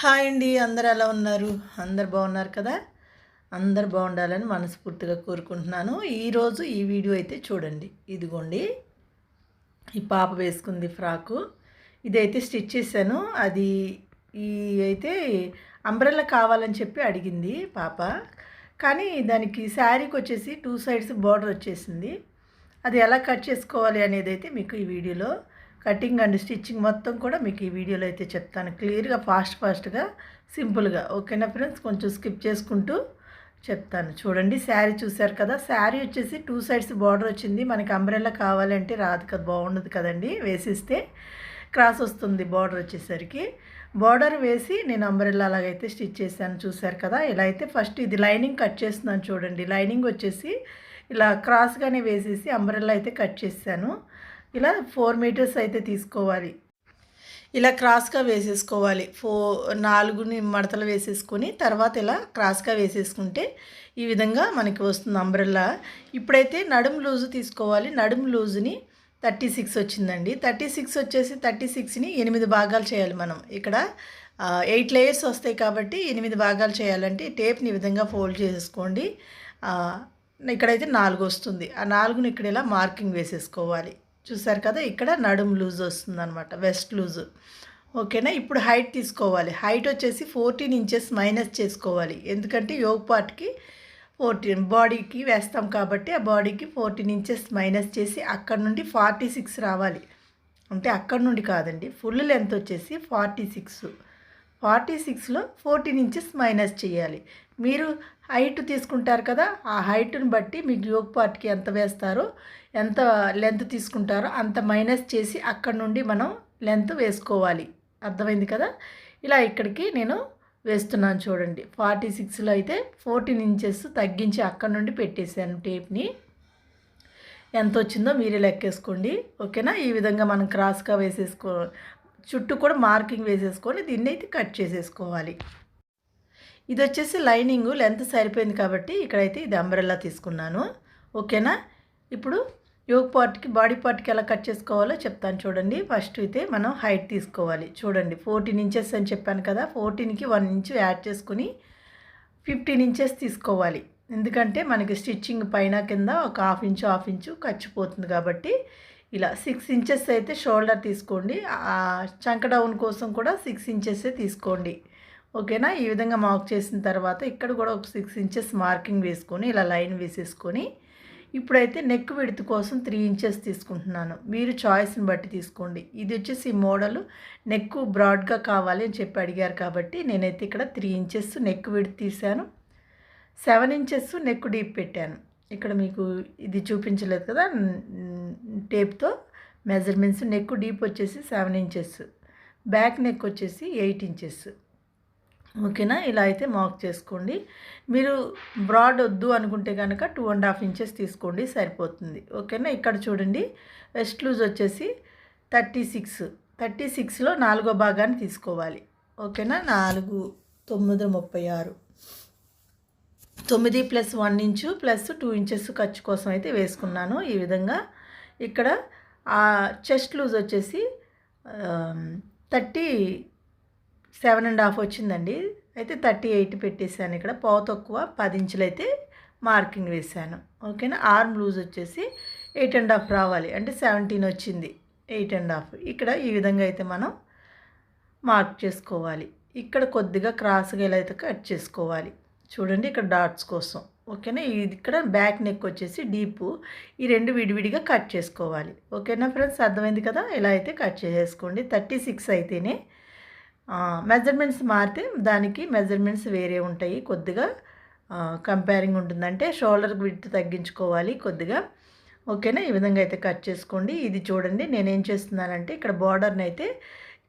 Hi అండి అందరు ఎలా ఉన్నారు? అందరు బాగున్నారు కదా? అందరు బాగుండాలని మనస్ఫూర్తిగా కోరుకుంటున్నాను. ఈరోజు ఈ వీడియో అయితే చూడండి. ఇదిగోండి. ఈ పాప వేసుకుంది ఫ్రాకు. ఇదైతే స్టిచ్ చేశాను. అది ఈ అయితే అంబ్రెల్లా కావాలని చెప్పి అడిగింది పాప. కానీ దానికి శారీకి వచ్చేసి టూ సైడ్స్ బార్డర్ వచ్చేసింది. అది ఎలా కట్ చేసుకోవాలి అనేది అయితే మీకు ఈ వీడియోలో కటింగ్ అండ్ స్టిచ్చింగ్ మొత్తం కూడా మీకు ఈ వీడియోలో అయితే చెప్తాను. క్లియర్గా ఫాస్ట్ ఫాస్ట్గా సింపుల్గా. ఓకేనా ఫ్రెండ్స్? కొంచెం స్కిప్ చేసుకుంటూ చెప్తాను. చూడండి శారీ చూశారు కదా? శారీ వచ్చేసి టూ సైడ్స్ బార్డర్ వచ్చింది. మనకి అంబ్రెల్లా కావాలంటే రాదు కదా బాగుండదు కదండి వేసిస్తే. క్రాస్ వస్తుంది బార్డర్ వచ్చేసరికి. బార్డర్ వేసి నేను అంబ్రెల్లా అలాగైతే స్టిచ్ చేశాను చూశారు కదా? ఇలా అయితే ఫస్ట్ ఇది లైనింగ్ కట్ చేస్తున్నాను చూడండి. లైనింగ్ వచ్చేసి ఇలా క్రాస్గానే వేసేసి అంబ్రెల్లా అయితే కట్ చేశాను. ఇలా ఫోర్ మీటర్స్ అయితే తీసుకోవాలి. ఇలా క్రాస్గా వేసేసుకోవాలి. ఫో నాలుగుని మడతలు వేసేసుకొని తర్వాత ఇలా క్రాస్గా వేసేసుకుంటే ఈ విధంగా మనకి వస్తుంది అంబ్రెల్లా. ఇప్పుడైతే నడుము లూజు తీసుకోవాలి. నడుము లూజుని థర్టీ సిక్స్ వచ్చిందండి. థర్టీ సిక్స్ వచ్చేసి థర్టీ సిక్స్ని ఎనిమిది భాగాలు చేయాలి మనం. ఇక్కడ ఎయిట్ లేయర్స్ వస్తాయి కాబట్టి ఎనిమిది భాగాలు చేయాలంటే టేప్ని ఈ విధంగా ఫోల్డ్ చేసేసుకోండి. ఇక్కడైతే నాలుగు వస్తుంది. ఆ నాలుగుని ఇక్కడ ఇలా మార్కింగ్ వేసేసుకోవాలి. చూసారు కదా ఇక్కడ నడుము లూజ్ వస్తుంది అనమాట వెస్ట్ లూజ్. ఓకేనా? ఇప్పుడు హైట్ తీసుకోవాలి. హైట్ వచ్చేసి ఫోర్టీన్ ఇంచెస్ మైనస్ చేసుకోవాలి. ఎందుకంటే యోగ్ పార్ట్కి ఫోర్టీన్ బాడీకి వేస్తాం కాబట్టి ఆ బాడీకి ఫోర్టీన్ ఇంచెస్ మైనస్ చేసి అక్కడ నుండి ఫార్టీ సిక్స్ రావాలి. అంటే అక్కడ నుండి కాదండి ఫుల్ లెంత్ వచ్చేసి ఫార్టీ సిక్స్. ఫార్టీ సిక్స్లో ఫోర్టీన్ ఇంచెస్ మైనస్ చేయాలి. మీరు హైట్ తీసుకుంటారు కదా ఆ హైట్ని బట్టి మీకు యోగ్ పార్ట్కి ఎంత వేస్తారో ఎంత లెంత్ తీసుకుంటారో అంత మైనస్ చేసి అక్కడ నుండి మనం లెంత్ వేసుకోవాలి. అర్థమైంది కదా? ఇలా ఇక్కడికి నేను వేస్తున్నాను చూడండి. ఫార్టీ సిక్స్లో అయితే ఫోర్టీన్ ఇంచెస్ తగ్గించి అక్కడ నుండి పెట్టేశాను టేప్ని. ఎంత వచ్చిందో మీరే లెక్కేసుకోండి. ఓకేనా? ఈ విధంగా మనం క్రాస్గా వేసేసుకో చుట్టూ కూడా మార్కింగ్ వేసేసుకొని దీన్ని అయితే కట్ చేసేసుకోవాలి. ఇది వచ్చేసి లైనింగ్ లెంత్ సరిపోయింది కాబట్టి ఇక్కడైతే ఇది అంబ్రెల్లా తీసుకున్నాను. ఓకేనా? ఇప్పుడు యోగ్ పార్ట్కి బాడీ పార్ట్కి ఎలా కట్ చేసుకోవాలో చెప్తాను చూడండి. ఫస్ట్ అయితే మనం హైట్ తీసుకోవాలి. చూడండి ఫోర్టీన్ ఇంచెస్ అని చెప్పాను కదా ఫోర్టీన్కి వన్ ఇంచు యాడ్ చేసుకుని ఫిఫ్టీన్ ఇంచెస్ తీసుకోవాలి. ఎందుకంటే మనకి స్టిచ్చింగ్ పైన కింద ఒక హాఫ్ ఇంచు హాఫ్ ఇంచు ఖర్చుపోతుంది కాబట్టి ఇలా సిక్స్ ఇంచెస్ అయితే షోల్డర్ తీసుకోండి. చంక డౌన్ కోసం కూడా సిక్స్ ఇంచెస్ తీసుకోండి. ఓకేనా? ఈ విధంగా మార్క్ చేసిన తర్వాత ఇక్కడ కూడా ఒక సిక్స్ ఇంచెస్ మార్కింగ్ వేసుకొని ఇలా లైన్ వేసేసుకొని ఇప్పుడైతే నెక్ విడత్ కోసం త్రీ ఇంచెస్ తీసుకుంటున్నాను. మీరు చాయిస్ని బట్టి తీసుకోండి. ఇది వచ్చేసి మోడల్ నెక్ బ్రాడ్గా కావాలి అని చెప్పి అడిగారు కాబట్టి నేనైతే ఇక్కడ త్రీ ఇంచెస్ నెక్ విడత్ తీశాను. సెవెన్ ఇంచెస్ నెక్ డీప్ పెట్టాను. ఇక్కడ మీకు ఇది చూపించలేదు కదా? టేప్తో మెజర్మెంట్స్ నెక్ డీప్ వచ్చేసి సెవెన్ ఇంచెస్ బ్యాక్ నెక్ వచ్చేసి ఎయిట్ ఇంచెస్ ఓకేనా? ఇలా అయితే మార్క్ చేసుకోండి. మీరు బ్రాడ్ వద్దు అనుకుంటే కనుక టూ అండ్ హాఫ్ ఇంచెస్ తీసుకోండి సరిపోతుంది. ఓకేనా? ఇక్కడ చూడండి. వెస్ట్ లూజ్ వచ్చేసి థర్టీ సిక్స్ థర్టీ సిక్స్లో నాలుగో భాగాన్ని తీసుకోవాలి. ఓకేనా? నాలుగు తొమ్మిది ముప్పై ఆరు. తొమ్మిది plus one inch plus two inches ఖర్చు కోసం అయితే వేసుకున్నాను ఈ విధంగా. ఇక్కడ ఆ చెస్ట్ లూజ్ వచ్చేసి థర్టీ సెవెన్ అండ్ హాఫ్ వచ్చిందండి. అయితే థర్టీ ఎయిట్ పెట్టేశాను ఇక్కడ. పావు తక్కువ పది ఇంచులు అయితే మార్కింగ్ వేశాను. ఓకేనా? ఆర్మ్ లూజ్ వచ్చేసి ఎయిట్ అండ్ హాఫ్ రావాలి. అంటే సెవెంటీన్ వచ్చింది. Eight and half. ఇక్కడ ఈ విధంగా అయితే మనం మార్క్ చేసుకోవాలి. ఇక్కడ కొద్దిగా క్రాస్గా ఎలా అయితే కట్ చేసుకోవాలి. చూడండి ఇక్కడ డాట్స్ కోసం. ఓకేనా? ఇది ఇక్కడ బ్యాక్ నెక్ వచ్చేసి డీపు. ఈ రెండు విడివిడిగా కట్ చేసుకోవాలి. ఓకేనా ఫ్రెండ్స్? అర్థమైంది కదా? ఇలా అయితే కట్ చేసేసుకోండి. థర్టీ సిక్స్ అయితేనే మెజర్మెంట్స్ మారితే దానికి మెజర్మెంట్స్ వేరే ఉంటాయి. కొద్దిగా కంపేరింగ్ ఉంటుందంటే షోల్డర్ విడ్త్ తగ్గించుకోవాలి కొద్దిగా. ఓకేనా? ఈ విధంగా అయితే కట్ చేసుకోండి. ఇది చూడండి నేనేం చేస్తున్నానంటే ఇక్కడ బార్డర్ని అయితే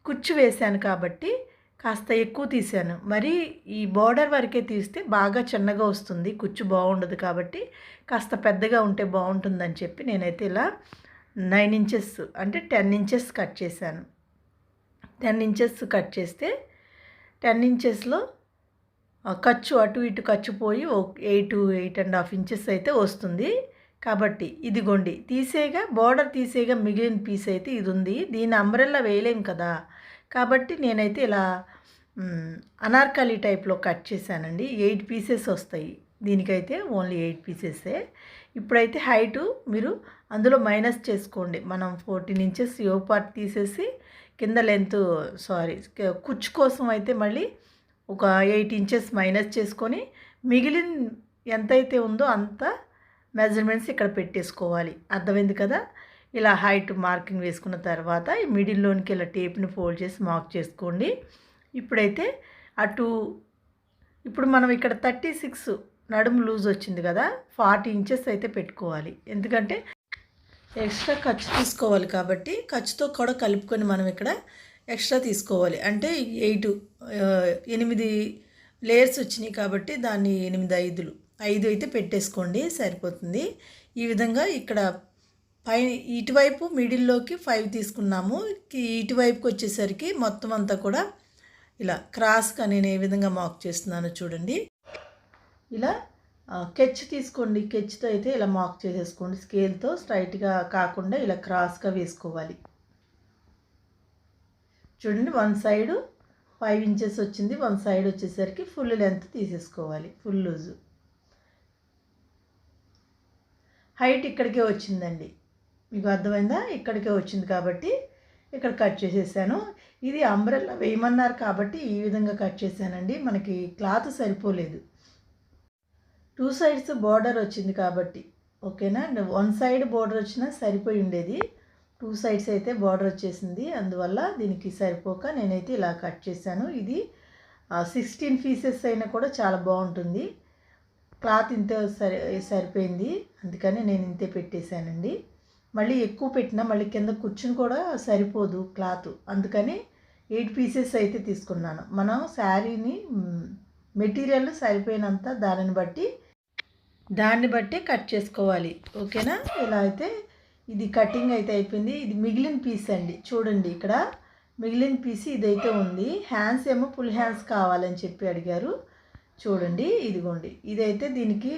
కుచ్చు వేశాను కాబట్టి కాస్త ఎక్కువ తీసాను మరి ఈ బార్డర్ వరకే తీస్తే బాగా చిన్నగా వస్తుంది. కుచ్చు బాగుండదు కాబట్టి కాస్త పెద్దగా ఉంటే బాగుంటుందని చెప్పి నేనైతే ఇలా నైన్ ఇంచెస్ అంటే టెన్ ఇంచెస్ కట్ చేశాను. టెన్ ఇంచెస్ కట్ చేస్తే టెన్ ఇంచెస్లో ఖర్చు అటు ఇటు ఖర్చు పోయి eight eight and half inches అయితే వస్తుంది. కాబట్టి ఇదిగోండి తీసేగా బార్డర్ తీసేగా మిగిలిన పీస్ అయితే ఇది ఉంది. దీని అంబ్రెల్లా వేయలేం కదా. కాబట్టి నేనైతే ఇలా అనార్కలి టైప్లో కట్ చేశానండి. ఎయిట్ పీసెస్ వస్తాయి. దీనికైతే ఓన్లీ ఎయిట్ పీసెసే. ఇప్పుడైతే హైటు మీరు అందులో మైనస్ చేసుకోండి. మనం ఫోర్టీన్ ఇంచెస్ యో పార్ట్ తీసేసి కింద లెంత్ సారీ కుచ్చు కోసం అయితే మళ్ళీ ఒక ఎయిట్ ఇంచెస్ మైనస్ చేసుకొని మిగిలిన ఎంతైతే ఉందో అంత మెజర్మెంట్స్ ఇక్కడ పెట్టేసుకోవాలి. అర్థమైంది కదా? ఇలా హైట్ మార్కింగ్ వేసుకున్న తర్వాత ఈ మిడిల్లోనికి ఇలా టేప్ని ఫోల్డ్ చేసి మార్క్ చేసుకోండి. ఇప్పుడైతే అటు ఇప్పుడు మనం ఇక్కడ థర్టీ సిక్స్ నడుము లూజ్ వచ్చింది కదా? ఫార్టీ ఇంచెస్ అయితే పెట్టుకోవాలి. ఎందుకంటే ఎక్స్ట్రా ఖర్చు తీసుకోవాలి కాబట్టి ఖర్చుతో కూడా కలుపుకొని మనం ఇక్కడ ఎక్స్ట్రా తీసుకోవాలి. అంటే ఎయిట్ ఎనిమిది లేయర్స్ వచ్చినాయి కాబట్టి దాన్ని ఎనిమిది ఐదులు. ఐదు అయితే పెట్టేసుకోండి సరిపోతుంది. ఈ విధంగా ఇక్కడ పై ఇటువైపు మిడిల్లోకి ఫైవ్ తీసుకున్నాము. ఇటువైపుకి వచ్చేసరికి మొత్తం అంతా కూడా ఇలా క్రాస్గా నేను ఏ విధంగా మార్క్ చేస్తున్నానో చూడండి. ఇలా కెచ్ తీసుకోండి. కెచ్తో అయితే ఇలా మార్క్ చేసేసుకోండి. స్కేల్తో స్ట్రైట్గా కాకుండా ఇలా క్రాస్గా వేసుకోవాలి. చూడండి వన్ సైడు ఫైవ్ ఇంచెస్ వచ్చింది. వన్ సైడ్ వచ్చేసరికి ఫుల్ లెంత్ తీసేసుకోవాలి. Full loose. హైట్ ఇక్కడికే వచ్చిందండి. మీకు అర్థమైందా? ఇక్కడికే వచ్చింది కాబట్టి ఇక్కడ కట్ చేసేసాను. ఇది అంబ్రెల్లా వేయమన్నారు కాబట్టి ఈ విధంగా కట్ చేశానండి. మనకి క్లాత్ సరిపోలేదు. టూ సైడ్స్ బార్డర్ వచ్చింది కాబట్టి ఓకేనా? వన్ సైడ్ బార్డర్ వచ్చినా సరిపోయి ఉండేది. టూ సైడ్స్ అయితే బార్డర్ వచ్చేసింది. అందువల్ల దీనికి సరిపోక నేనైతే ఇలా కట్ చేశాను. ఇది సిక్స్టీన్ పీసెస్ అయినా కూడా చాలా బాగుంటుంది. క్లాత్ ఇంతే సరి సరిపోయింది. అందుకని నేను ఇంతే పెట్టేశానండి. మళ్ళీ ఎక్కువ పెట్టినా మళ్ళీ కింద కూర్చుని కూడా సరిపోదు క్లాత్ అందుకని ఎయిట్ పీసెస్ అయితే తీసుకున్నాను. మనం శారీని మెటీరియల్ సరిపోయినంత దానిని బట్టి దాన్ని బట్టి కట్ చేసుకోవాలి. ఓకేనా? ఇలా అయితే ఇది కటింగ్ అయితే అయిపోయింది. ఇది మిగిలిన పీస్ అండి. చూడండి ఇక్కడ. మిగిలిన పీస్ ఇదైతే ఉంది. హ్యాండ్స్ ఏమో ఫుల్ హ్యాండ్స్ కావాలని చెప్పి అడిగారు. చూడండి ఇదిగోండి. ఇదైతే దీనికి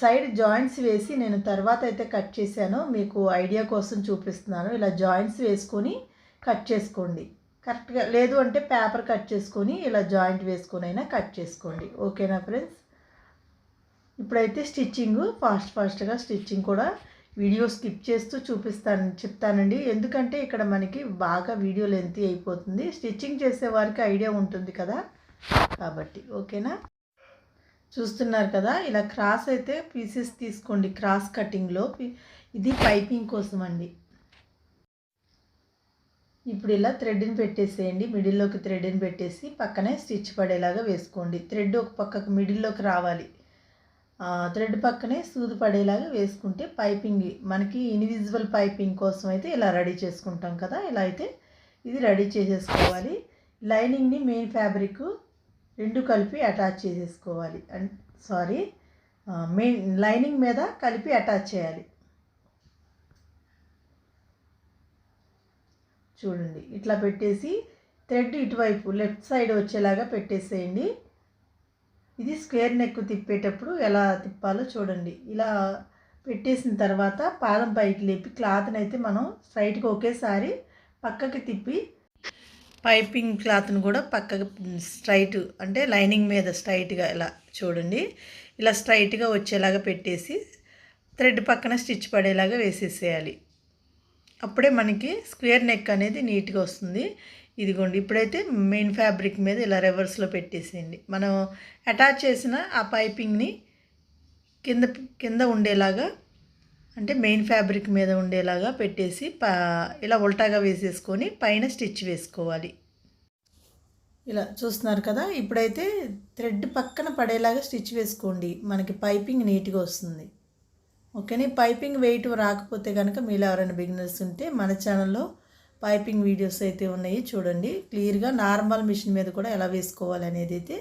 సైడ్ జాయింట్స్ వేసి నేను తర్వాత అయితే కట్ చేశాను. మీకు ఐడియా కోసం చూపిస్తున్నాను. ఇలా జాయింట్స్ వేసుకొని కట్ చేసుకోండి. కరెక్ట్గా లేదు అంటే పేపర్ కట్ చేసుకొని ఇలా జాయింట్ వేసుకొని అయినా కట్ చేసుకోండి. ఓకేనా ఫ్రెండ్స్? ఇప్పుడైతే స్టిచ్చింగ్ ఫాస్ట్ ఫాస్ట్గా స్టిచ్చింగ్ కూడా వీడియో స్కిప్ చేస్తూ చూపిస్తాను చెప్తానండి. ఎందుకంటే ఇక్కడ మనకి బాగా వీడియో లెంత్ అయిపోతుంది. స్టిచ్చింగ్ చేసే వారికి ఐడియా ఉంటుంది కదా. కాబట్టి ఓకేనా? చూస్తున్నారు కదా ఇలా క్రాస్ అయితే పీసెస్ తీసుకోండి క్రాస్ కటింగ్లో. ఇది పైపింగ్ కోసం అండి. ఇప్పుడు ఇలా థ్రెడ్ని పెట్టేసేయండి మిడిల్లోకి థ్రెడ్ని పెట్టేసి పక్కనే స్టిచ్ పడేలాగా వేసుకోండి. థ్రెడ్ ఒక పక్కకు మిడిల్లోకి రావాలి. థ్రెడ్ పక్కనే సూది పడేలాగా వేసుకుంటే పైపింగ్ మనకి ఇన్విజిబుల్ పైపింగ్ కోసం అయితే ఇలా రెడీ చేసుకుంటాం కదా ఇలా అయితే ఇది రెడీ చేసేసుకోవాలి. లైనింగ్ని మెయిన్ ఫ్యాబ్రిక్ రెండు కలిపి అటాచ్ చేసేసుకోవాలి. అండ్ సారీ మెయిన్ లైనింగ్ మీద కలిపి అటాచ్ చేయాలి. చూడండి ఇట్లా పెట్టేసి థ్రెడ్ ఇటువైపు లెఫ్ట్ సైడ్ వచ్చేలాగా పెట్టేసేయండి. ఇది స్క్వేర్ నెక్ తిప్పేటప్పుడు ఎలా తిప్పాలో చూడండి. ఇలా పెట్టేసిన తర్వాత పాదం పైకి లేపి క్లాత్ని అయితే మనం స్ట్రైట్గా ఒకేసారి పక్కకి తిప్పి పైపింగ్ క్లాత్ని కూడా పక్కకి స్ట్రైట్ అంటే లైనింగ్ మీద స్ట్రైట్గా ఇలా చూడండి. ఇలా స్ట్రైట్గా వచ్చేలాగా పెట్టేసి థ్రెడ్ పక్కన స్టిచ్ పడేలాగా వేసేసేయాలి. అప్పుడే మనకి స్క్వేర్ నెక్ అనేది నీట్గా వస్తుంది. ఇదిగోండి ఇప్పుడైతే మెయిన్ ఫ్యాబ్రిక్ మీద ఇలా రివర్స్లో పెట్టేసేయండి. మనం అటాచ్ చేసిన ఆ పైపింగ్ని కింద కింద ఉండేలాగా అంటే మెయిన్ ఫ్యాబ్రిక్ మీద ఉండేలాగా పెట్టేసి ఇలా ఉల్టాగా వేసేసుకొని పైన స్టిచ్ వేసుకోవాలి. ఇలా చూస్తున్నారు కదా ఇప్పుడైతే థ్రెడ్ పక్కన పడేలాగా స్టిచ్ వేసుకోండి. మనకి పైపింగ్ నీట్గా వస్తుంది. ఓకేనే? పైపింగ్ వెయిట్ రాకపోతే కనుక మీలో ఎవరైనా బిగినర్స్ ఉంటే మన ఛానల్లో పైపింగ్ వీడియోస్ అయితే ఉన్నాయి చూడండి. క్లియర్గా నార్మల్ మిషన్ మీద కూడా ఎలా వేసుకోవాలి అనేది అయితే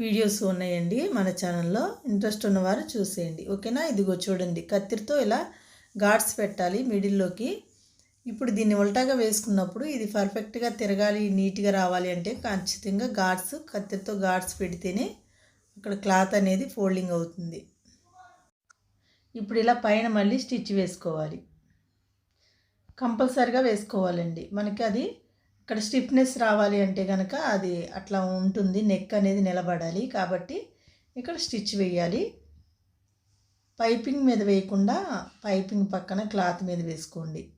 వీడియోస్ ఉన్నాయండి మన ఛానల్లో. ఇంట్రెస్ట్ ఉన్నవారు చూసేయండి. ఓకేనా? ఇదిగో చూడండి. కత్తిరితో ఇలా ఘాట్స్ పెట్టాలి మిడిల్లోకి. ఇప్పుడు దీన్ని ఉల్టాగా వేసుకున్నప్పుడు ఇది పర్ఫెక్ట్గా తిరగాలి నీట్గా రావాలి అంటే ఖచ్చితంగా గాడ్స్ కత్తిరితో ఘాట్స్ పెడితేనే అక్కడ క్లాత్ అనేది ఫోల్డింగ్ అవుతుంది. ఇప్పుడు ఇలా పైన మళ్ళీ స్టిచ్ వేసుకోవాలి. కంపల్సరిగా వేసుకోవాలండి. మనకి అది ఇక్కడ స్టిఫ్నెస్ రావాలి అంటే కనుక అది అట్లా ఉంటుంది. నెక్ అనేది నిలబడాలి. కాబట్టి ఇక్కడ స్టిచ్ వేయాలి. పైపింగ్ మీద వేయకుండా పైపింగ్ పక్కన క్లాత్ మీద వేసుకోండి.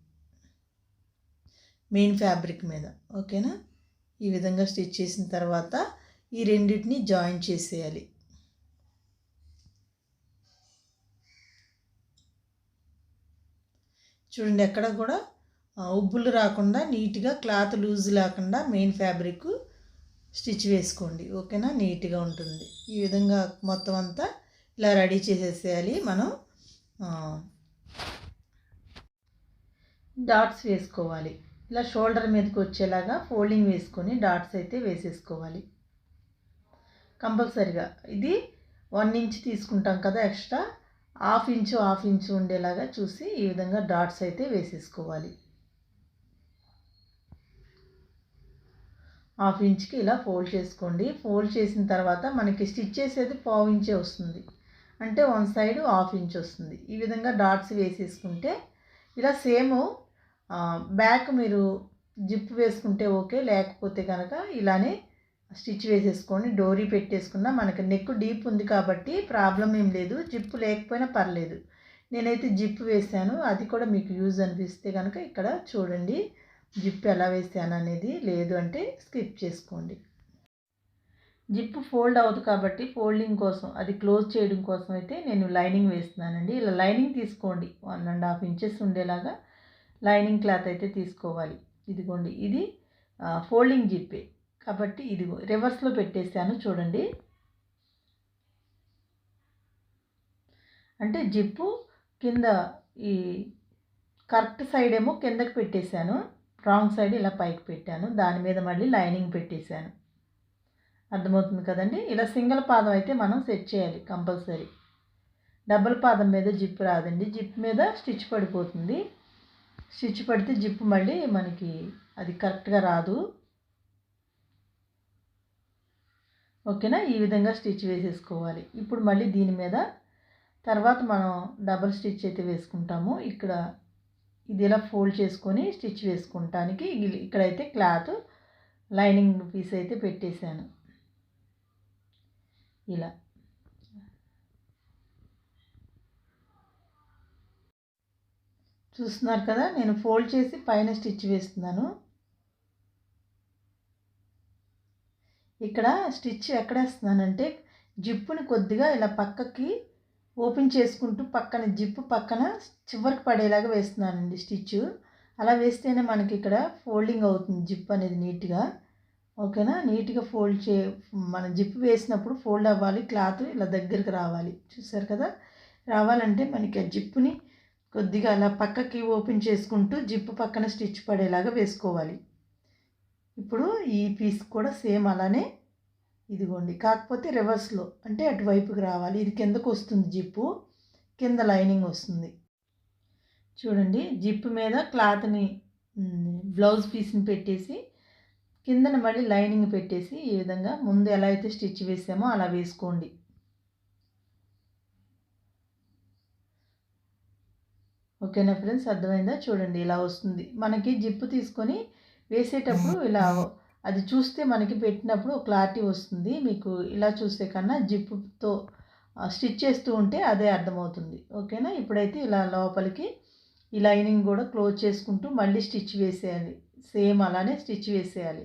మెయిన్ ఫ్యాబ్రిక్ మీద. ఓకేనా? ఈ విధంగా స్టిచ్ చేసిన తర్వాత ఈ రెండింటిని జాయిన్ చేసేయాలి. చూడండి ఎక్కడ కూడా ఉబ్బులు రాకుండా నీట్గా క్లాత్ లూజ్ లేకుండా మెయిన్ ఫ్యాబ్రిక్ స్టిచ్ వేసుకోండి. ఓకేనా? నీట్గా ఉంటుంది. ఈ విధంగా మొత్తం అంతా ఇలా రెడీ చేసేసేయాలి మనం. డాట్స్ వేసుకోవాలి. ఇలా షోల్డర్ మీదకి వచ్చేలాగా ఫోల్డింగ్ వేసుకొని డాట్స్ అయితే వేసేసుకోవాలి. కంపల్సరిగా. ఇది వన్ ఇంచ్ తీసుకుంటాం కదా extra. Half inch half inch ఉండేలాగా చూసి ఈ విధంగా డాట్స్ అయితే వేసేసుకోవాలి. హాఫ్ ఇంచ్కి ఇలా ఫోల్డ్ చేసుకోండి. ఫోల్డ్ చేసిన తర్వాత మనకి స్టిచ్ చేసేది పావు ఇంచే వస్తుంది. అంటే వన్ సైడ్ హాఫ్ ఇంచ్ వస్తుంది. ఈ విధంగా డాట్స్ వేసేసుకుంటే ఇలా సేమ్ బ్యాక్ మీరు జిప్ వేసుకుంటే ఓకే లేకపోతే కనుక ఇలానే స్టిచ్ వేసేసుకొని డోరీ పెట్టేసుకున్నా మనకి నెక్ డీప్ ఉంది కాబట్టి ప్రాబ్లం ఏం లేదు. జిప్పు లేకపోయినా పర్లేదు. నేనైతే జిప్ వేసాను అది కూడా మీకు యూజ్ అనిపిస్తే కనుక ఇక్కడ చూడండి. జిప్ ఎలా వేసాను అనేది లేదు అంటే స్కిప్ చేసుకోండి. జిప్ ఫోల్డ్ అవ్వదు కాబట్టి ఫోల్డింగ్ కోసం అది క్లోజ్ చేయడం కోసం అయితే నేను లైనింగ్ వేస్తున్నానండి. ఇలా లైనింగ్ తీసుకోండి. వన్ అండ్ హాఫ్ ఇంచెస్ ఉండేలాగా లైనింగ్ క్లాత్ అయితే తీసుకోవాలి. ఇదిగోండి. ఇది ఫోల్డింగ్ జిప్పే. కాబట్టి ఇదిగో రివర్స్లో పెట్టేశాను చూడండి. అంటే జిప్పు కింద ఈ కరెక్ట్ సైడ్ ఏమో కిందకి పెట్టేశాను. రాంగ్ సైడ్ ఇలా పైకి పెట్టాను. దాని మీద మళ్ళీ లైనింగ్ పెట్టేశాను. అర్థమవుతుంది కదండి? ఇలా సింగిల్ పాదం అయితే మనం సెట్ చేయాలి కంపల్సరీ డబుల్ పాదం మీద జిప్ రాదండి. జిప్ మీద స్టిచ్ పడిపోతుంది. స్టిచ్ పడితే జిప్ మళ్ళీ మనకి అది కరెక్ట్గా రాదు. ఓకేనా? ఈ విధంగా స్టిచ్ వేసేసుకోవాలి. ఇప్పుడు మళ్ళీ దీని మీద తర్వాత మనం డబల్ స్టిచ్ అయితే వేసుకుంటాము. ఇక్కడ ఇది ఇలా ఫోల్డ్ చేసుకొని స్టిచ్ వేసుకుంటానికి ఇక్కడైతే క్లాత్ లైనింగ్ పీస్ అయితే పెట్టేశాను. ఇలా. చూస్తున్నారు కదా? నేను ఫోల్డ్ చేసి పైన స్టిచ్ వేస్తున్నాను. ఇక్కడ స్టిచ్ ఎక్కడేస్తున్నానంటే జిప్పుని కొద్దిగా ఇలా పక్కకి ఓపెన్ చేసుకుంటూ పక్కన జిప్పు పక్కన చివరికి పడేలాగా వేస్తున్నానండి స్టిచ్. అలా వేస్తేనే మనకి ఇక్కడ ఫోల్డింగ్ అవుతుంది జిప్ అనేది నీట్గా. ఓకేనా? నీట్గా ఫోల్డ్ చే మన జిప్ వేసినప్పుడు ఫోల్డ్ అవ్వాలి క్లాత్ ఇలా దగ్గరికి రావాలి. చూసారు కదా? రావాలంటే మనకి ఆ జిప్పుని కొద్దిగా అలా పక్కకి ఓపెన్ చేసుకుంటూ జిప్పు పక్కన స్టిచ్ పడేలాగా వేసుకోవాలి. ఇప్పుడు ఈ పీస్ కూడా సేమ్ అలానే ఇదిగోండి. కాకపోతే రివర్స్లో అంటే అటువైపుకి రావాలి. ఇది కిందకు వస్తుంది జిప్పు. కింద లైనింగ్ వస్తుంది. చూడండి జిప్ మీద క్లాత్ని బ్లౌజ్ పీస్ని పెట్టేసి కిందన మళ్ళీ లైనింగ్ పెట్టేసి ఈ విధంగా ముందు ఎలా అయితే స్టిచ్ వేసామో అలా వేసుకోండి. ఓకేనా ఫ్రెండ్స్? అర్థమైందా? చూడండి ఇలా వస్తుంది. మనకి జిప్పు తీసుకొని వేసేటప్పుడు ఇలా అది చూస్తే మనకి పెట్టినప్పుడు క్లారిటీ వస్తుంది. మీకు ఇలా చూస్తే కన్నా జిప్పుతో స్టిచ్ చేస్తూ ఉంటే అదే అర్థమవుతుంది. ఓకేనా? ఇప్పుడైతే ఇలా లోపలికి ఈ లైనింగ్ కూడా క్లోజ్ చేసుకుంటూ మళ్ళీ స్టిచ్ వేసేయాలి. సేమ్ అలానే స్టిచ్ వేసేయాలి.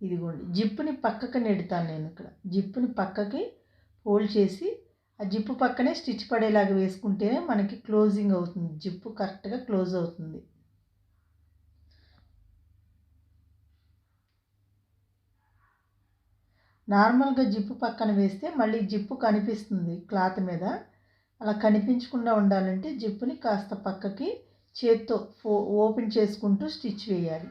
ఇదిగోండి. జిప్పుని పక్కకి నెడతాను నేను ఇక్కడ. జిప్పుని పక్కకి ఫోల్డ్ చేసి ఆ జిప్పు పక్కనే స్టిచ్ పడేలాగా వేసుకుంటేనే మనకి క్లోజింగ్ అవుతుంది. జిప్పు కరెక్ట్గా క్లోజ్ అవుతుంది. నార్మల్గా జిప్పు పక్కన వేస్తే మళ్ళీ జిప్పు కనిపిస్తుంది క్లాత్ మీద. అలా కనిపించకుండా ఉండాలంటే జిప్పుని కాస్త పక్కకి చేత్తో ఫో ఓపెన్ చేసుకుంటూ స్టిచ్ వేయాలి.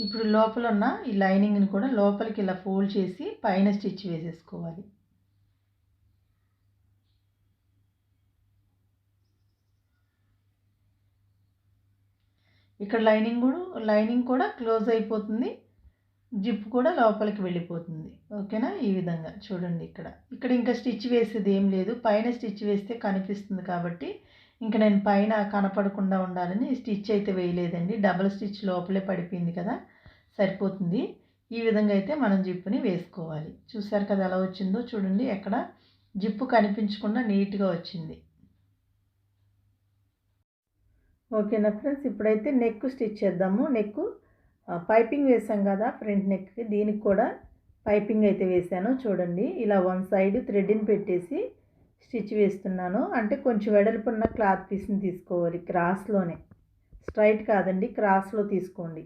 ఇప్పుడు లోపల ఉన్న ఈ లైనింగ్ని కూడా లోపలికి ఇలా ఫోల్డ్ చేసి పైన స్టిచ్ వేసేసుకోవాలి. ఇక్కడ లైనింగ్ కూడా లైనింగ్ కూడా క్లోజ్ అయిపోతుంది. జిప్ కూడా లోపలికి వెళ్ళిపోతుంది. ఓకేనా? ఈ విధంగా చూడండి ఇక్కడ. ఇక్కడ ఇంకా స్టిచ్ వేసేది ఏం లేదు. పైన స్టిచ్ వేస్తే కనిపిస్తుంది కాబట్టి ఇంకా నేను పైన కనపడకుండా ఉండాలని స్టిచ్ అయితే వేయలేదండి. డబల్ స్టిచ్ లోపలే పడిపోయింది కదా సరిపోతుంది. ఈ విధంగా అయితే మనం జిప్పుని వేసుకోవాలి. చూసారు కదా ఎలా వచ్చిందో? చూడండి ఎక్కడ జిప్పు కనిపించకుండా నీట్గా వచ్చింది. ఓకేనా ఫ్రెండ్స్? ఇప్పుడైతే నెక్ స్టిచ్ చేద్దాము. నెక్ పైపింగ్ వేసాం కదా ఫ్రంట్ నెక్కి దీనికి కూడా పైపింగ్ అయితే వేసాను. చూడండి. ఇలా వన్ సైడ్ థ్రెడ్ని పెట్టేసి స్టిచ్ వేస్తున్నాను. అంటే కొంచెం వెడల్పున్న క్లాత్ పీస్ని తీసుకోవాలి క్రాస్లోనే స్ట్రైట్ కాదండి క్రాస్లో తీసుకోండి.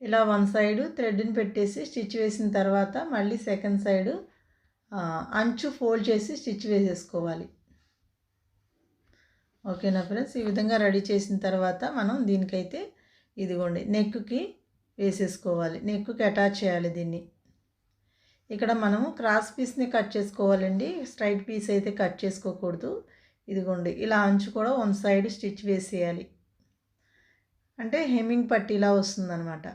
ఇలా వన్ సైడ్ థ్రెడ్ని పెట్టేసి స్టిచ్ వేసిన తర్వాత మళ్ళీ సెకండ్ సైడ్ అంచు ఫోల్డ్ చేసి స్టిచ్ వేసేసుకోవాలి. ఓకేనా ఫ్రెండ్స్? ఈ విధంగా రెడీ చేసిన తర్వాత మనం దీనికైతే ఇదిగోండి నెక్కి వేసేసుకోవాలి. నెక్కి అటాచ్ చేయాలి దీన్ని. ఇక్కడ మనము క్రాస్ పీస్ని కట్ చేసుకోవాలండి. స్ట్రైట్ పీస్ అయితే కట్ చేసుకోకూడదు. ఇదిగోండి ఇలా అంచు కూడా వన్ సైడ్ స్టిచ్ వేసేయాలి. అంటే హెమ్మింగ్ పట్టీలా వస్తుందన్నమాట.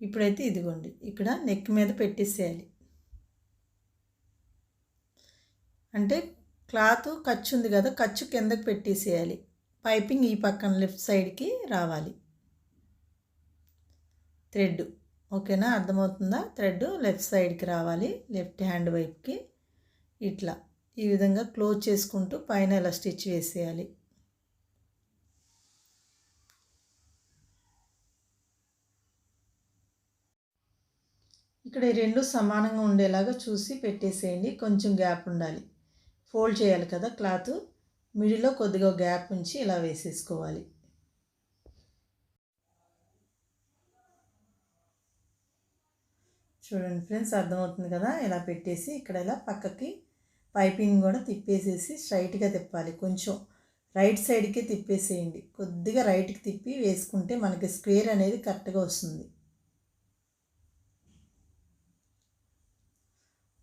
ఇప్పుడైతే ఇదిగోండి ఇక్కడ నెక్ మీద పెట్టేసేయాలి. అంటే క్లాత్ ఖర్చు ఉంది కదా ఖర్చు కిందకి పెట్టేసేయాలి. పైపింగ్ ఈ పక్కన లెఫ్ట్ సైడ్కి రావాలి. థ్రెడ్. ఓకేనా? అర్థమవుతుందా? థ్రెడ్ లెఫ్ట్ సైడ్కి రావాలి లెఫ్ట్ హ్యాండ్ వైపుకి. ఇట్లా. ఈ విధంగా క్లోజ్ చేసుకుంటూ పైన ఇలా స్టిచ్ వేసేయాలి. ఇక్కడ ఈ రెండు సమానంగా ఉండేలాగా చూసి పెట్టేసేయండి. కొంచెం గ్యాప్ ఉండాలి. ఫోల్డ్ చేయాలి కదా క్లాత్. మిడిలో కొద్దిగా గ్యాప్ ఉంచి ఇలా వేసేసుకోవాలి. చూడండి ఫ్రెండ్స్ అర్థమవుతుంది కదా? ఇలా పెట్టేసి ఇక్కడ ఇలా పక్కకి పైపింగ్ కూడా తిప్పేసేసి స్ట్రైట్గా తిప్పాలి. కొంచెం రైట్ సైడ్కి తిప్పేసేయండి. కొద్దిగా రైట్కి తిప్పి వేసుకుంటే మనకి స్క్వేర్ అనేది కరెక్ట్గా వస్తుంది.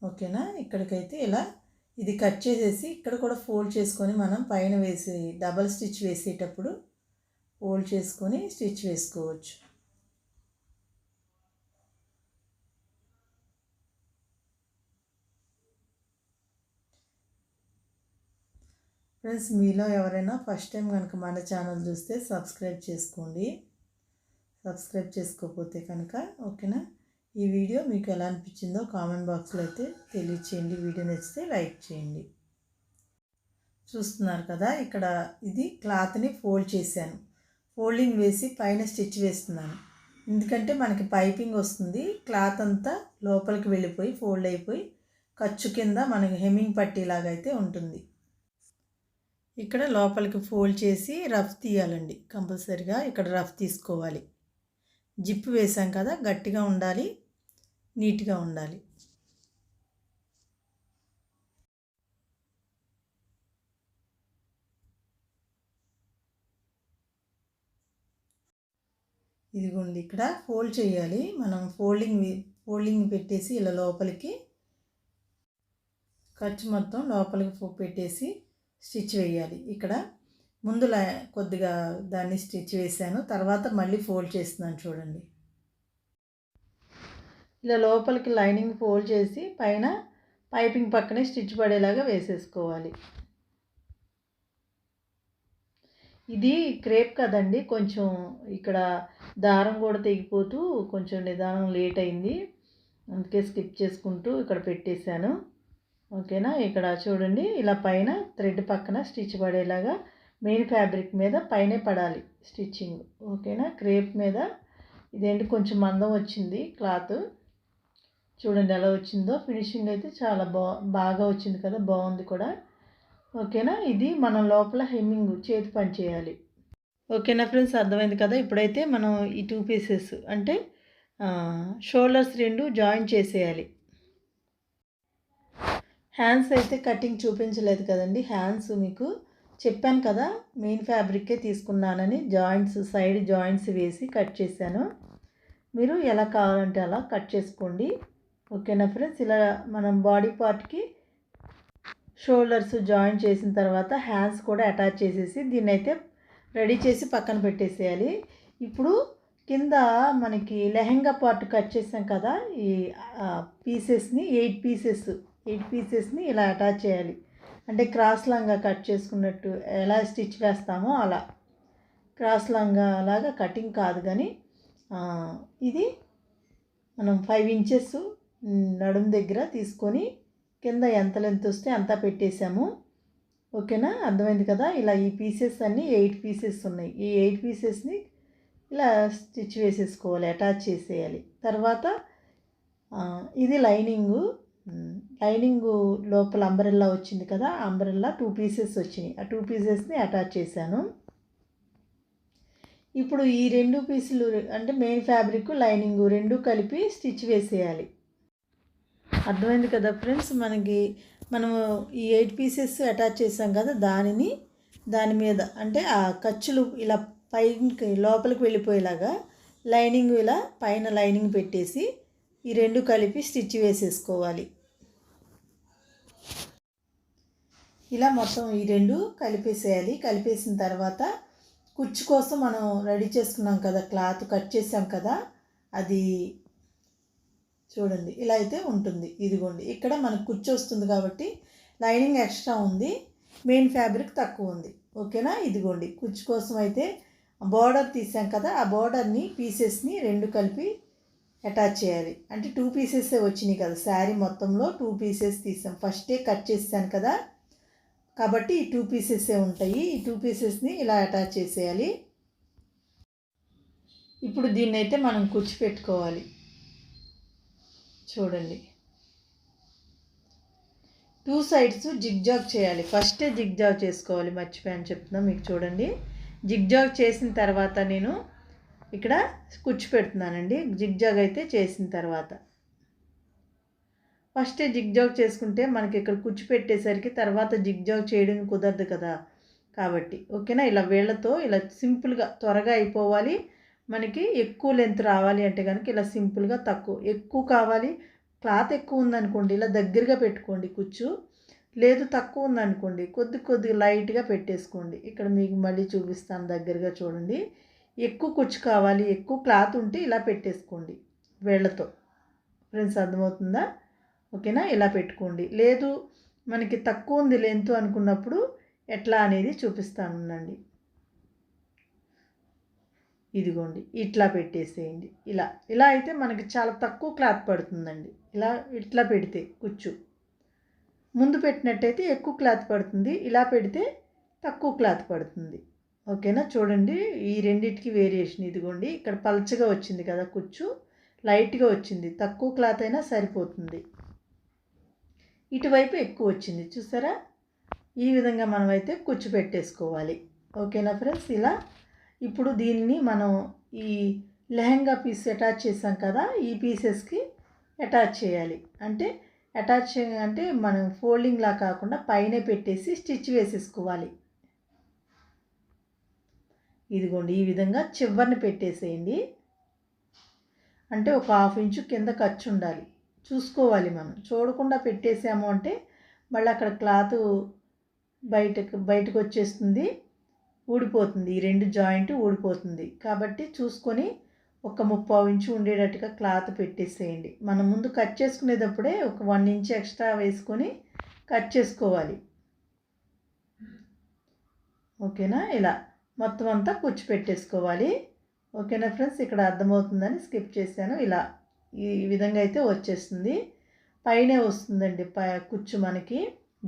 ఓకేనా? ఇక్కడికైతే ఇలా ఇది కట్ చేసేసి ఇక్కడ కూడా ఫోల్డ్ చేసుకొని మనం పైన వేసి డబల్ స్టిచ్ వేసేటప్పుడు ఫోల్డ్ చేసుకొని స్టిచ్ వేసుకోవచ్చు. ఫ్రెండ్స్ మీలో ఎవరైనా ఫస్ట్ టైం కనుక మన ఛానల్ చూస్తే సబ్స్క్రైబ్ చేసుకోండి. సబ్స్క్రైబ్ చేసుకోకపోతే కనుక ఓకేనా ఈ వీడియో మీకు ఎలా అనిపించిందో కామెంట్ బాక్స్లో అయితే తెలియచేయండి. వీడియో నచ్చితే లైక్ చేయండి. చూస్తున్నారు కదా ఇక్కడ ఇది క్లాత్ని ఫోల్డ్ చేశాను. ఫోల్డింగ్ వేసి పైన స్టిచ్ వేస్తున్నాను. ఎందుకంటే మనకి పైపింగ్ వస్తుంది క్లాత్ అంతా లోపలికి వెళ్ళిపోయి ఫోల్డ్ అయిపోయి ఖర్చు కింద మనకి హెమ్మింగ్ పట్టీలాగా అయితే ఉంటుంది. ఇక్కడ లోపలికి ఫోల్డ్ చేసి రఫ్ తీయాలండి. కంపల్సరిగా ఇక్కడ రఫ్ తీసుకోవాలి. జిప్పు వేసాం కదా గట్టిగా ఉండాలి నీట్గా ఉండాలి. ఇదిగోండి ఇక్కడ ఫోల్డ్ చేయాలి. మనం ఫోల్డింగ్ ఫోల్డింగ్ పెట్టేసి ఇలా లోపలికి ఖర్చు మొత్తం లోపలికి పెట్టేసి స్టిచ్ వేయాలి. ఇక్కడ ముందు కొద్దిగా దాన్ని స్టిచ్ వేసాను తర్వాత మళ్ళీ ఫోల్డ్ చేస్తున్నాను చూడండి. ఇలా లోపలికి లైనింగ్ ఫోల్డ్ చేసి పైన పైపింగ్ పక్కనే స్టిచ్ పడేలాగా వేసేసుకోవాలి. ఇది క్రేప్ కదండి కొంచెం ఇక్కడ దారం కూడా తెగిపోతూ కొంచెం నిదానం లేట్ అయింది. అందుకే స్కిప్ చేసుకుంటూ ఇక్కడ పెట్టేశాను. ఓకేనా? ఇక్కడ చూడండి ఇలా పైన థ్రెడ్ పక్కన స్టిచ్ పడేలాగా మెయిన్ ఫ్యాబ్రిక్ మీద పైనే పడాలి స్టిచ్చింగ్ ఓకేనా? క్రేప్ మీద ఇదేంటి కొంచెం మందం వచ్చింది క్లాత్. చూడండి ఎలా వచ్చిందో. ఫినిషింగ్ అయితే చాలా బా బాగా వచ్చింది కదా బాగుంది కూడా. ఓకేనా? ఇది మనం లోపల హెమ్మింగ్ చేతి పని చేయాలి. ఓకేనా ఫ్రెండ్స్? అర్థమైంది కదా? ఇప్పుడైతే మనం ఈ టూ పీసెస్ అంటే షోల్డర్స్ రెండు జాయిన్ చేసేయాలి. హ్యాండ్స్ అయితే కటింగ్ చూపించలేదు కదండి. హ్యాండ్స్ మీకు చెప్పాను కదా మెయిన్ ఫ్యాబ్రికే తీసుకున్నానని జాయింట్స్ సైడ్ జాయింట్స్ వేసి కట్ చేశాను. మీరు ఎలా కావాలంటే అలా కట్ చేసుకోండి. ఓకేనా ఫ్రెండ్స్ ఇలా మనం బాడీ పార్ట్కి షోల్డర్స్ జాయిన్ చేసిన తర్వాత హ్యాండ్స్ కూడా అటాచ్ చేసేసి దీన్ని అయితే రెడీ చేసి పక్కన పెట్టేసేయాలి. ఇప్పుడు కింద మనకి లెహంగా పార్ట్ కట్ చేసాం కదా ఈ పీసెస్ని ఎయిట్ పీసెస్ ఎయిట్ పీసెస్ని ఇలా అటాచ్ చేయాలి. అంటే క్రాస్ లాంగా కట్ చేసుకున్నట్టు ఎలా స్టిచ్ వేస్తామో అలా. క్రాస్ లాంగా అలాగా కటింగ్ కాదు కానీ ఇది మనం ఫైవ్ ఇంచెస్ నడుం దగ్గర తీసుకొని కింద ఎంత లెంత్ వస్తే అంతా పెట్టేశాము ఓకేనా? అర్థమైంది కదా? ఇలా ఈ పీసెస్ అన్నీ ఎయిట్ పీసెస్ ఉన్నాయి. ఈ ఎయిట్ పీసెస్ని ఇలా స్టిచ్ వేసేసుకోవాలి అటాచ్ చేసేయాలి. తర్వాత ఇది లైనింగు. లైనింగ్ లోపల అంబ్రెల్లా వచ్చింది కదా అంబ్రెల్లా టూ పీసెస్ వచ్చినాయి. ఆ టూ పీసెస్ని అటాచ్ చేశాను. ఇప్పుడు ఈ రెండు పీసులు అంటే మెయిన్ ఫ్యాబ్రిక్ లైనింగ్ రెండు కలిపి స్టిచ్ వేసేయాలి. అర్థమైంది కదా ఫ్రెండ్స్? మనకి మనము ఈ ఎయిట్ పీసెస్ అటాచ్ చేసాం కదా దానిని దాని మీద అంటే ఆ ఖర్చులు ఇలా పైకి లోపలికి వెళ్ళిపోయేలాగా లైనింగ్ ఇలా పైన లైనింగ్ పెట్టేసి ఈ రెండు కలిపి స్టిచ్ వేసేసుకోవాలి. ఇలా మొత్తం ఈ రెండు కలిపేసేయాలి. కలిపేసిన తర్వాత కుచ్చు కోసం మనం రెడీ చేసుకున్నాం కదా క్లాత్ కట్ చేసాం కదా అది చూడండి ఇలా అయితే ఉంటుంది. ఇదిగోండి ఇక్కడ మనకు కుచ్చు వస్తుంది కాబట్టి లైనింగ్ ఎక్స్ట్రా ఉంది మెయిన్ ఫ్యాబ్రిక్ తక్కువ ఉంది. ఓకేనా? ఇదిగోండి కుచ్చు కోసం అయితే బార్డర్ తీసాం కదా ఆ బార్డర్ని పీసెస్ని రెండు కలిపి అటాచ్ చేయాలి. అంటే టూ పీసెస్ వచ్చినాయి కదా శారీ మొత్తంలో టూ పీసెస్ తీసాం. ఫస్టే కట్ చేసాను కదా కాబట్టి ఈ టూ పీసెసే ఉంటాయి. ఈ టూ పీసెస్ని ఇలా అటాచ్ చేసేయాలి. ఇప్పుడు దీన్ని అయితే మనం కూర్చిపెట్టుకోవాలి చూడండి. టూ సైడ్స్ జిగ్జాగ్ చేయాలి. ఫస్టే జిగ్జాగ్ చేసుకోవాలి. మర్చిపోయాను చెప్తున్నా మీకు చూడండి. జిగ్జాగ్ చేసిన తర్వాత నేను ఇక్కడ కుచ్చి పెడుతున్నానండి జిగ్జాగ్ అయితే చేసిన తర్వాత. ఫస్టే జిగ్జాగ్ చేసుకుంటే మనకి ఇక్కడ కుచ్చి పెట్టేసరికి తర్వాత జిగ్జాగ్ చేయడం కుదరదు కదా. కాబట్టి ఓకేనా? ఇలా వేళ్ళతో ఇలా సింపుల్గా త్వరగా అయిపోవాలి. మనకి ఎక్కువ లెంత్ రావాలి అంటే కనుక ఇలా సింపుల్గా తక్కువ. ఎక్కువ కావాలి. క్లాత్ ఎక్కువ ఉందనుకోండి ఇలా దగ్గరగా పెట్టుకోండి కుచ్చు లేదు తక్కువ ఉందనుకోండి కొద్ది కొద్దిగా లైట్గా పెట్టేసుకోండి. ఇక్కడ మీకు మళ్ళీ చూపిస్తాను దగ్గరగా చూడండి. ఎక్కువ కుచ్చు కావాలి ఎక్కువ క్లాత్ ఉంటే ఇలా పెట్టేసుకోండి వేళ్ళతో. ఫ్రెండ్స్ అర్థమవుతుందా? ఓకేనా? ఇలా పెట్టుకోండి. లేదు మనకి తక్కువ ఉంది లెంత్ అనుకున్నప్పుడు ఎట్లా అనేది చూపిస్తానుండండి ఇదిగోండి ఇట్లా పెట్టేసేయండి. ఇలా ఇలా అయితే మనకి చాలా తక్కువ క్లాత్ పడుతుందండి. ఇలా ఇట్లా పెడితే కుచ్చు. ముందు పెట్టినట్టయితే ఎక్కువ క్లాత్ పడుతుంది ఇలా పెడితే తక్కువ క్లాత్ పడుతుంది. ఓకేనా? చూడండి. ఈ రెండింటికి వేరియేషన్ ఇదిగోండి. ఇక్కడ పల్చగా వచ్చింది కదా కుచ్చు. లైట్గా వచ్చింది. తక్కువ క్లాత్ అయినా సరిపోతుంది. ఇటువైపు ఎక్కువ వచ్చింది. చూసారా? ఈ విధంగా మనమైతే కుచ్చు పెట్టేసుకోవాలి. ఓకేనా ఫ్రెండ్స్? ఇలా ఇప్పుడు దీన్ని మనం ఈ లెహంగా పీస్ అటాచ్ చేసాం కదా ఈ పీసెస్కి అటాచ్ చేయాలి. అంటే అటాచ్ అంటే మనం ఫోల్డింగ్లా కాకుండా పైన పెట్టేసి స్టిచ్ వేసేసుకోవాలి. ఇదిగోండి ఈ విధంగా చివరిని పెట్టేసేయండి. అంటే ఒక హాఫ్ ఇంచు కింద ఖర్చు ఉండాలి. చూసుకోవాలి మనం. చూడకుండా పెట్టేసాము అంటే మళ్ళీ అక్కడ క్లాత్ బయటకు బయటకు వచ్చేస్తుంది ఊడిపోతుంది. ఈ రెండు జాయింట్ ఊడిపోతుంది. కాబట్టి చూసుకొని ఒక ముప్పావు ఇంచు ఉండేటట్టుగా క్లాత్ పెట్టేసేయండి. మనం ముందు కట్ చేసుకునేటప్పుడే ఒక వన్ ఇంచ్ ఎక్స్ట్రా వేసుకొని కట్ చేసుకోవాలి. ఓకేనా? ఇలా. మొత్తం అంతా కూర్చిపెట్టేసుకోవాలి. ఓకేనా ఫ్రెండ్స్? ఇక్కడ అర్థమవుతుందని స్కిప్ చేశాను. ఇలా ఈ విధంగా అయితే వచ్చేస్తుంది. పైనే వస్తుందండి పై కుచ్చు మనకి.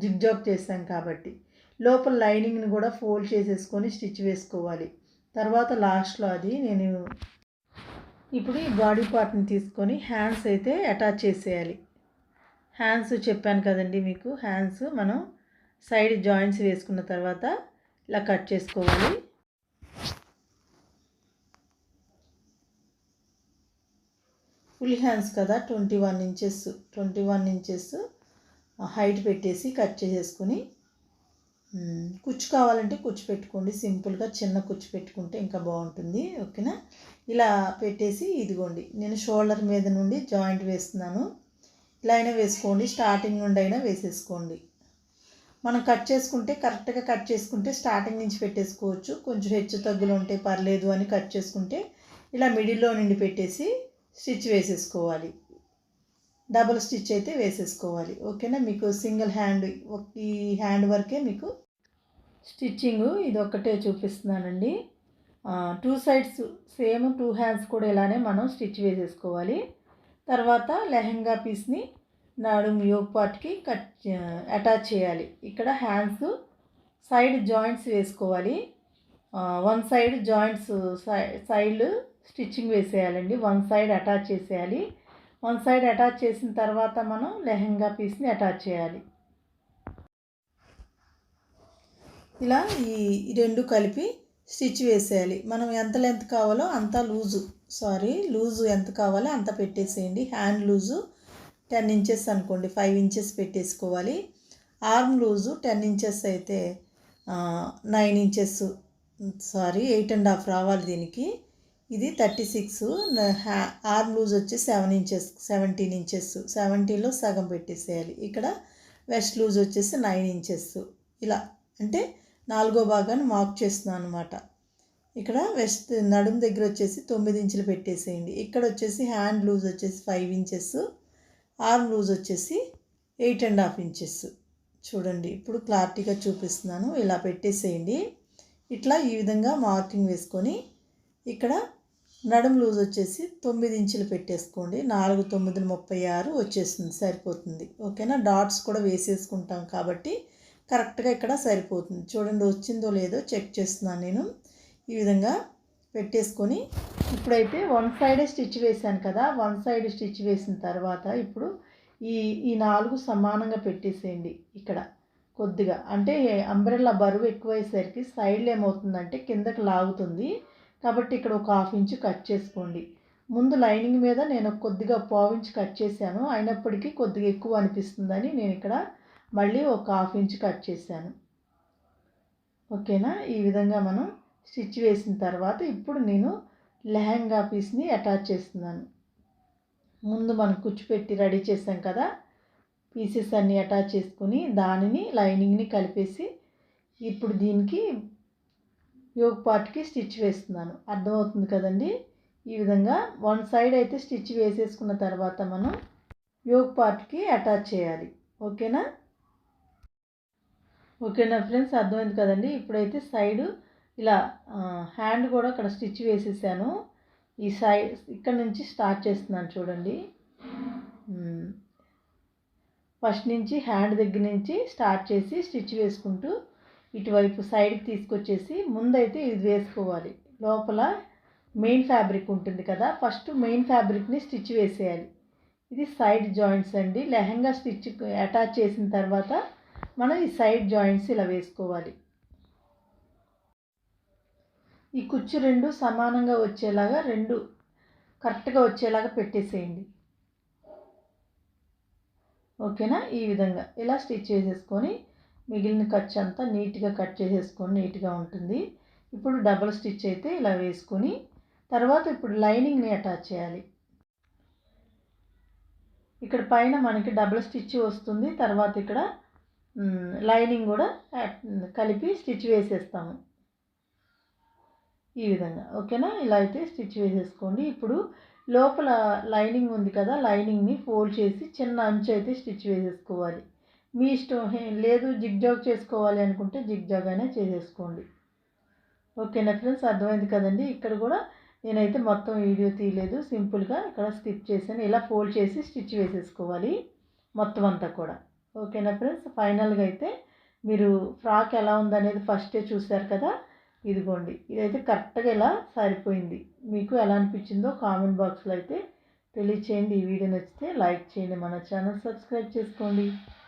జిగ్జాగ్ చేసాం కాబట్టి. లోపల లైనింగ్ని కూడా ఫోల్డ్ చేసేసుకొని స్టిచ్ వేసుకోవాలి. తర్వాత లాస్ట్లో అది నేను ఇప్పుడు ఈ బాడీ పార్ట్ని తీసుకొని హ్యాండ్స్ అయితే అటాచ్ చేసేయాలి. హ్యాండ్స్ చెప్పాను కదండి మీకు. హ్యాండ్స్ మనం సైడ్ జాయింట్స్ వేసుకున్న తర్వాత ఇలా కట్ చేసుకోవాలి. ఫుల్ హ్యాండ్స్ కదా twenty one inches twenty one inches height పెట్టేసి కట్ చేసేసుకుని కుచ్చు కావాలంటే కుచ్చు పెట్టుకోండి. సింపుల్గా చిన్న కుచ్చు పెట్టుకుంటే ఇంకా బాగుంటుంది. ఓకేనా? ఇలా పెట్టేసి ఇదిగోండి నేను షోల్డర్ మీద నుండి జాయింట్ వేస్తున్నాను. ఇలా అయినా వేసుకోండి స్టార్టింగ్ నుండి అయినా వేసేసుకోండి. మనం కట్ చేసుకుంటే కరెక్ట్గా కట్ చేసుకుంటే స్టార్టింగ్ నుంచి పెట్టేసుకోవచ్చు. కొంచెం హెచ్చు తగ్గులు ఉంటే పర్లేదు అని కట్ చేసుకుంటే ఇలా మిడిల్లో నుండి పెట్టేసి స్టిచ్ వేసేసుకోవాలి. డబుల్ స్టిచ్ అయితే వేసేసుకోవాలి. ఓకేనా? మీకు సింగిల్ హ్యాండ్ ఈ హ్యాండ్ వరకే మీకు స్టిచ్చింగ్ ఇది ఒక్కటే చూపిస్తున్నానండి two sides same two hands కూడా ఇలానే మనం స్టిచ్ వేసేసుకోవాలి. తర్వాత లెహంగా పీస్ని నడుము యోగ్ పార్ట్కి కట్ అటాచ్ చేయాలి. ఇక్కడ హ్యాండ్స్ సైడ్ జాయింట్స్ వేసుకోవాలి. వన్ సైడ్ జాయింట్స్ సై సైడ్ స్టిచ్చింగ్ వేసేయాలండి. వన్ సైడ్ అటాచ్ చేసేయాలి. వన్ సైడ్ అటాచ్ చేసిన తర్వాత మనం లెహంగా పీస్ని అటాచ్ చేయాలి. ఇలా ఈ రెండు కలిపి స్టిచ్ వేసేయాలి. మనం ఎంత లెంత్ కావాలో అంత లూజు సారీ లూజు ఎంత కావాలో అంత పెట్టేసేయండి. హ్యాండ్ లూజు టెన్ ఇంచెస్ అనుకోండి ఫైవ్ ఇంచెస్ పెట్టేసుకోవాలి. ఆర్మ్ లూజు టెన్ ఇంచెస్ అయితే nine inches sorry eight and half రావాలి దీనికి. ఇది థర్టీ సిక్స్ ఆర్మ్ లూజ్ వచ్చి సెవెన్ ఇంచెస్ సెవెంటీన్ ఇంచెస్ సెవెంటీన్లో సగం పెట్టేసేయాలి. ఇక్కడ వెస్ట్ లూజ్ వచ్చేసి నైన్ ఇంచెస్. ఇలా అంటే నాలుగో భాగాన్ని మార్క్ చేస్తున్నాను అనమాట ఇక్కడ వెస్ట్ నడుము దగ్గర వచ్చేసి తొమ్మిది ఇంచులు పెట్టేసేయండి. ఇక్కడ వచ్చేసి హ్యాండ్ లూజ్ వచ్చేసి ఫైవ్ ఇంచెస్ ఆర్మ్ లూజ్ వచ్చేసి ఎయిట్ అండ్ హాఫ్ ఇంచెస్. చూడండి ఇప్పుడు క్లారిటీగా చూపిస్తున్నాను. ఇలా పెట్టేసేయండి. ఇట్లా ఈ విధంగా మార్కింగ్ వేసుకొని ఇక్కడ నడుము లూజ్ వచ్చేసి తొమ్మిది ఇంచులు పెట్టేసుకోండి. నాలుగు తొమ్మిది ముప్పై ఆరు వచ్చేస్తుంది సరిపోతుంది. ఓకేనా? డాట్స్ కూడా వేసేసుకుంటాం కాబట్టి కరెక్ట్గా ఇక్కడ సరిపోతుంది. చూడండి వచ్చిందో లేదో చెక్ చేస్తున్నాను నేను. ఈ విధంగా పెట్టేసుకొని ఇప్పుడైతే వన్ సైడే స్టిచ్ వేసాను కదా వన్ సైడ్ స్టిచ్ వేసిన తర్వాత ఇప్పుడు ఈ ఈ నాలుగు సమానంగా పెట్టేసేయండి ఇక్కడ కొద్దిగా. అంటే అంబ్రెల్లా బరువు ఎక్కువయ్యేసరికి సైడ్లో ఏమవుతుందంటే కిందకి లాగుతుంది. కాబట్టి ఇక్కడ ఒక హాఫ్ ఇంచు కట్ చేసుకోండి. ముందు లైనింగ్ మీద నేను కొద్దిగా పావు ఇంచు కట్ చేశాను. అయినప్పటికీ కొద్దిగా ఎక్కువ అనిపిస్తుందని నేను ఇక్కడ మళ్ళీ ఒక హాఫ్ ఇంచు కట్ చేశాను. ఓకేనా? ఈ విధంగా మనం స్టిచ్ వేసిన తర్వాత ఇప్పుడు నేను లెహంగా పీస్ని అటాచ్ చేస్తున్నాను. ముందు మనం కూర్చోపెట్టి రెడీ చేసాం కదా? పీసెస్ అన్నీ అటాచ్ చేసుకుని దానిని లైనింగ్ని కలిపేసి ఇప్పుడు దీనికి యోగ్ పార్ట్కి స్టిచ్ వేస్తున్నాను. అర్థమవుతుంది కదండి? ఈ విధంగా వన్ సైడ్ అయితే స్టిచ్ వేసేసుకున్న తర్వాత మనం యోగ్ పార్ట్కి అటాచ్ చేయాలి. ఓకేనా? ఓకేనా ఫ్రెండ్స్? అర్థమైంది కదండి? ఇప్పుడైతే సైడు ఇలా హ్యాండ్ కూడా అక్కడ స్టిచ్ వేసేసాను. ఈ సైడ్ ఇక్కడ నుంచి స్టార్ట్ చేస్తున్నాను చూడండి. ఫస్ట్ నుంచి హ్యాండ్ దగ్గర నుంచి స్టార్ట్ చేసి స్టిచ్ వేసుకుంటూ ఇటువైపు సైడ్కి తీసుకొచ్చేసి ముందైతే ఇది వేసుకోవాలి. లోపల మెయిన్ ఫ్యాబ్రిక్ ఉంటుంది కదా ఫస్ట్ మెయిన్ ఫ్యాబ్రిక్ని స్టిచ్ వేసేయాలి. ఇది సైడ్ జాయింట్స్ అండి. లెహంగా స్టిచ్ అటాచ్ చేసిన తర్వాత మనం ఈ సైడ్ జాయింట్స్ ఇలా వేసుకోవాలి. ఈ కుచ్చు రెండు సమానంగా వచ్చేలాగా రెండు కరెక్ట్గా వచ్చేలాగా పెట్టేసేయండి. ఓకేనా? ఈ విధంగా. ఇలా స్టిచ్ చేసేసుకొని మిగిలిన ఖర్చు అంతా నీట్గా కట్ చేసేసుకొని నీట్గా ఉంటుంది. ఇప్పుడు డబల్ స్టిచ్ అయితే ఇలా వేసుకొని తర్వాత ఇప్పుడు లైనింగ్ని అటాచ్ చేయాలి. ఇక్కడ పైన మనకి డబుల్ స్టిచ్ వస్తుంది. తర్వాత ఇక్కడ లైనింగ్ కూడా కలిపి స్టిచ్ వేసేస్తాము. ఈ విధంగా. ఓకేనా? ఇలా అయితే స్టిచ్ వేసేసుకోండి. ఇప్పుడు లోపల లైనింగ్ ఉంది కదా లైనింగ్ని ఫోల్డ్ చేసి చిన్న అంచు అయితే స్టిచ్ వేసేసుకోవాలి. మీ ఇష్టం లేదు జిగ్జాగ్ చేసుకోవాలి అనుకుంటే జిగ్జాగ్ అయినా చేసేసుకోండి. ఓకేనా ఫ్రెండ్స్? అర్థమైంది కదండి? ఇక్కడ కూడా నేనైతే మొత్తం వీడియో తీయలేదు. సింపుల్గా ఇక్కడ స్టిచ్ చేశాను. ఇలా ఫోల్డ్ చేసి స్టిచ్ వేసేసుకోవాలి మొత్తం అంతా కూడా. ఓకేనా ఫ్రెండ్స్? ఫైనల్గా అయితే మీరు ఫ్రాక్ ఎలా ఉందనేది ఫస్టే చూశారు కదా? ఇదిగోండి. ఇదైతే కరెక్ట్గా ఇలా సరిపోయింది. మీకు ఎలా అనిపించిందో కామెంట్ బాక్స్లో అయితే తెలియచేయండి. ఈ వీడియో నచ్చితే లైక్ చేయండి. మన ఛానల్ సబ్స్క్రైబ్ చేసుకోండి.